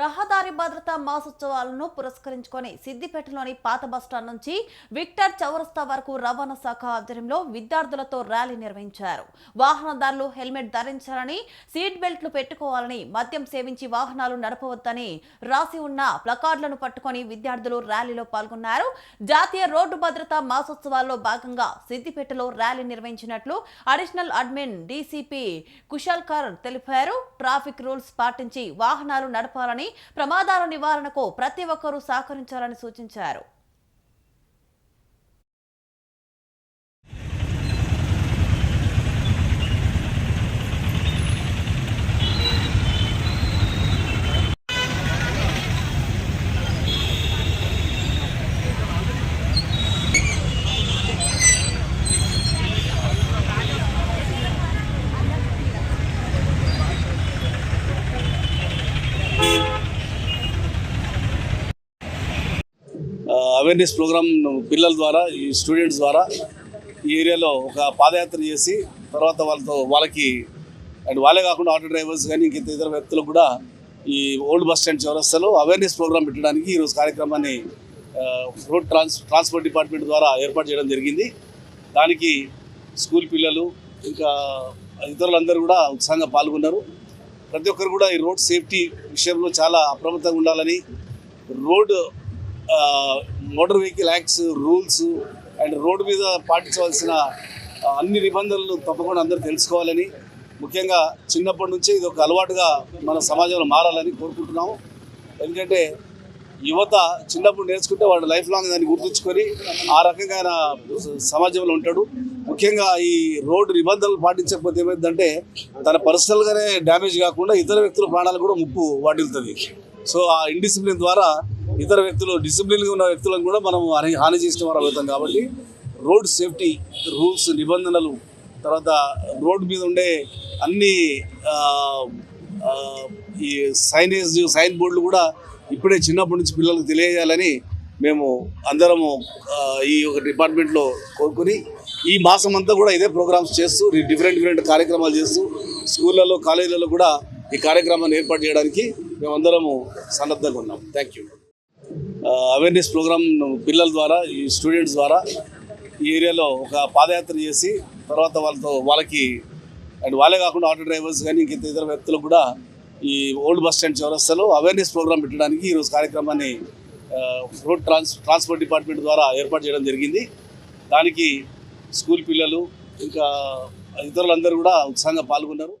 రహదారి భద్రతా మాసోత్సవాలను పురస్కరించుకొని సిద్దిపేటలోని పాత బస్టాండ్ నుంచి విక్టర్ చౌరస్తా వరకు రవాణా శాఖ ఆధ్వర్యంలో విద్యార్థులతో ర్యాలీ నిర్వహించారు. వాహనదారులు హెల్మెట్ ధరించాలని సీట్ బెల్ట్లు పెట్టుకోవాలని మద్యం సేవించి వాహనాలు నడపవద్దని రాసి ఉన్న ప్లకార్డులను పట్టుకొని విద్యార్థులు ర్యాలీలో పాల్గొన్నారు. జాతీయ రోడ్డు భద్రతా మాసోత్సవాల్లో భాగంగా సిద్దిపేటలో ర్యాలీ నిర్వహించినట్లు అడిషనల్ అడ్మిన్ డీసీపీ కుషల్కర్ తెలిపారు. ట్రాఫిక్ రూల్స్ పాటించి వాహనాలు నడపాలని ప్రమాదాల నివారణకు ప్రతి ఒక్కరూ సహకరించాలని సూచించారు. అవేర్నెస్ ప్రోగ్రామ్ పిల్లల ద్వారా ఈ స్టూడెంట్స్ ద్వారా ఈ ఏరియాలో ఒక పాదయాత్ర చేసి తర్వాత వాళ్ళతో వాళ్ళకి అండ్ వాళ్ళే కాకుండా ఆటో డ్రైవర్స్ కానీ ఇంక ఇతర వ్యక్తులు కూడా ఈ ఓల్డ్ బస్ స్టాండ్ చౌరస్తాలో అవేర్నెస్ ప్రోగ్రామ్ పెట్టడానికి ఈరోజు కార్యక్రమాన్ని రోడ్ ట్రాన్స్ ట్రాన్స్పోర్ట్ డిపార్ట్మెంట్ ద్వారా ఏర్పాటు చేయడం జరిగింది. దానికి స్కూల్ పిల్లలు ఇంకా ఇతరులందరూ కూడా ఉత్సాహంగా పాల్గొన్నారు. ప్రతి ఒక్కరు కూడా ఈ రోడ్ సేఫ్టీ విషయంలో చాలా అప్రమత్తంగా ఉండాలని road motor vehicle acts rules and road మీద పాటించవలసిన అన్ని నిబంధనలు తప్పకుండా అందరూ తెలుసుకోవాలని ముఖ్యంగా చిన్నప్పటి నుంచే ఇది ఒక అలవాటుగా మన సమాజంలో మారాలని కోరుకుంటున్నాము. ఎందుకంటే యువత చిన్నప్పుడు నేర్చుకుంటే వాడు లైఫ్ లాంగ్ దాన్ని గుర్తుంచుకొని ఆ రకంగా ఆయన సమాజంలో ఉంటాడు. ముఖ్యంగా ఈ రోడ్డు నిబంధనలు పాటించకపోతే ఏమైందంటే తన పర్సనల్గానే డ్యామేజ్ కాకుండా ఇతర వ్యక్తుల ప్రాణాలు కూడా ముప్పు వాటిల్తుంది. సో ఆ ఇండిసిప్లిన్ ద్వారా ఇతర వ్యక్తులు డిసిప్లిన్గా ఉన్న వ్యక్తులను కూడా మనం హాని హాని చేసిన వారు అవుతాం కాబట్టి రోడ్ సేఫ్టీ రూల్స్ నిబంధనలు తర్వాత రోడ్ మీద ఉండే అన్ని ఈ సైనేజ్ సైన్ బోర్డులు కూడా ఇప్పుడే చిన్నప్పటి నుంచి పిల్లలకు తెలియజేయాలని మేము అందరము ఈ ఒక డిపార్ట్మెంట్లో కోరుకుని ఈ మాసం అంతా కూడా ఇదే ప్రోగ్రామ్స్ చేస్తూ డిఫరెంట్ డిఫరెంట్ కార్యక్రమాలు చేస్తూ స్కూళ్ళలో కాలేజీలలో కూడా ఈ కార్యక్రమాన్ని ఏర్పాటు చేయడానికి మేమందరము సన్నద్ధంగా ఉన్నాం. Thank you. అవేర్నెస్ ప్రోగ్రామ్ పిల్లల ద్వారా ఈ స్టూడెంట్స్ ద్వారా ఈ ఏరియాలో ఒక పాదయాత్ర చేసి తర్వాత వాళ్ళతో వాళ్ళకి అండ్ వాళ్ళే కాకుండా ఆటో డ్రైవర్స్ కానీ ఇంక ఇతర వ్యక్తులు కూడా ఈ ఓల్డ్ బస్ స్టాండ్ చౌరస్తాలో అవేర్నెస్ ప్రోగ్రామ్ పెట్టడానికి ఈరోజు కార్యక్రమాన్ని రోడ్ ట్రాన్స్ ట్రాన్స్పోర్ట్ డిపార్ట్మెంట్ ద్వారా ఏర్పాటు చేయడం జరిగింది. దానికి స్కూల్ పిల్లలు ఇంకా ఇతరులందరూ కూడా ఉత్సాహంగా పాల్గొన్నారు.